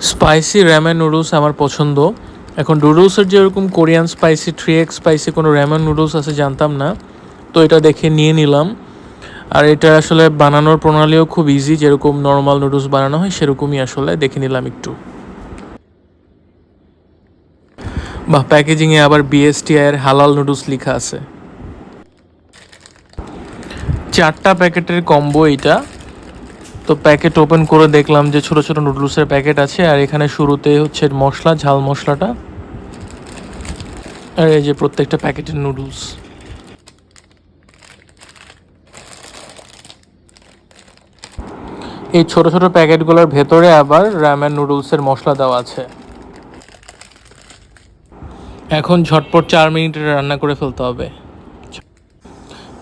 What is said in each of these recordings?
Spicy ramen noodles আমার পছন্দ। এখন নুডলসের যেরকম Korean spicy three X spicy কোনো র্যামেন নুডলস আছে জানতাম না। তো এটা দেখে নিয়ে নিলাম। আর এটা আসলে বানানোর প্রণালীও খুব ইজি যেরকম নর্মাল নুডলস বানানো হয় সেরকমই আসলে। দেখে নিলাম একটু। বা প্যাকেজিংয়ে আবার বিএসটিআই এর হালাল নুডলস লেখা আছে। চারটা প্যাকেটের কম্বো এটা তো প্যাকেট ওপেন করে দেখলাম যে ছোট ছোট নুডলসের প্যাকেট আছে, আর এখানে শুরুতে হচ্ছে মশলা, ঝাল মশলাটা, আর এই যে প্রত্যেকটা প্যাকেটের নুডলস। এই ছোট ছোট প্যাকেটগুলোর ভেতরে আবার র্যামেন নুডলসের মশলা দেওয়া আছে। এখন ঝটপট চার মিনিটে রান্না করে ফেলতে হবে।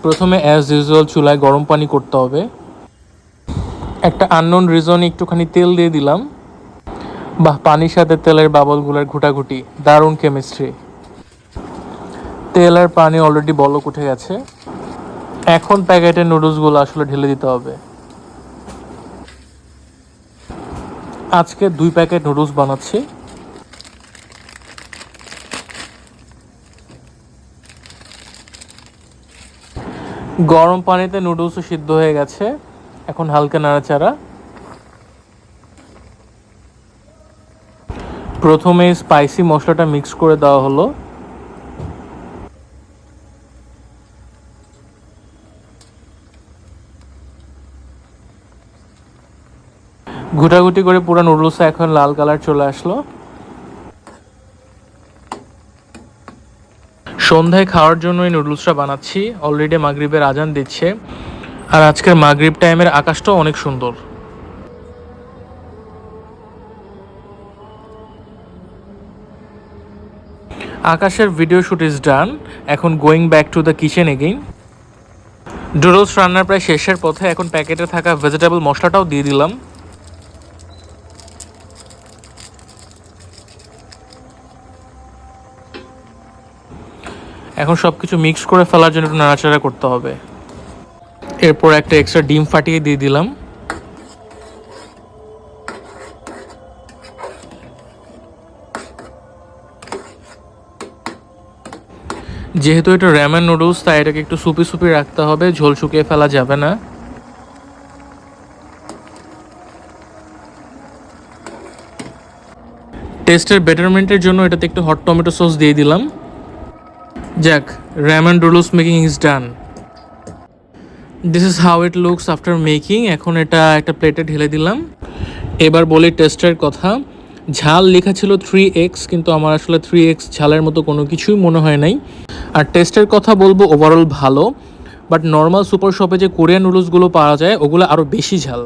প্রথমে অ্যাজ ইউজুয়াল চুলায় গরম পানি করতে হবে। একটা আননোন রিজনে একটুখানি তেল দিয়ে দিলাম। বাহ, পানির সাথে তেলের বাবলগুলোর ঘুটাঘুটি, দারুণ কেমিস্ট্রি তেল আর পানি অলরেডি বলক উঠে গেছে। এখন প্যাকেটের নুডলসগুলো আসলে ঢেলে দিতে হবে। আজকে দুই প্যাকেট নুডলস বানাচ্ছি। গরম পানিতে নুডলসও সিদ্ধ হয়ে গেছে। এখন হালকা নাড়াচাড়া। প্রথমে স্পাইসি মশলাটা মিক্স করে দেওয়া হলো। ঘুটাঘুটি করে পুরো নুডলস এখন লাল কালার চলে আসলো। সন্ধ্যায় খাওয়ার জন্য এই নুডলসটা বানাচ্ছি। অলরেডি মাগরিবের আজান দিচ্ছে। আর আজকের মাগরিব টাইমের আকাশটাও অনেক সুন্দর। আকাশের ভিডিও শুট ইজ ডান এখন going back to the kitchen again noodles রান্নার প্রায় শেষের পথে এখন প্যাকেটে থাকা ভেজিটেবল মশলাটাও দিয়ে দিলাম। এখন সব কিছু মিক্স করে ফেলার জন্য একটু নাড়াচাড়া করতে হবে। এরপর একটা এক্সট্রা ডিম ফাটিয়ে দিয়ে দিলাম। যেহেতু এটা র্যামেন নুডলস তাই এটাকে একটু সুপি সুপি রাখতে হবে, ঝোল শুকিয়ে ফেলা যাবে না। টেস্টের বেটারমেন্টের জন্য এটাতে একটু হট টমেটো সস দিয়ে দিলাম। যাক ramen noodles making is done this is how it looks after making এখন এটা একটা প্লেটে ঢেলে দিলাম। এবার বলি টেস্টের কথা। ঝাল লেখা ছিল থ্রি এক্স কিন্তু আমার আসলে থ্রি এক্স ঝালের মতো কোনো কিছুই মনে হয় নাই। আর টেস্টের কথা বলব ওভারঅল ভালো বাট নর্মাল সুপার শপে যে কোরিয়ান নুডলসগুলো পাওয়া যায়, ওগুলো আরও বেশি ঝাল।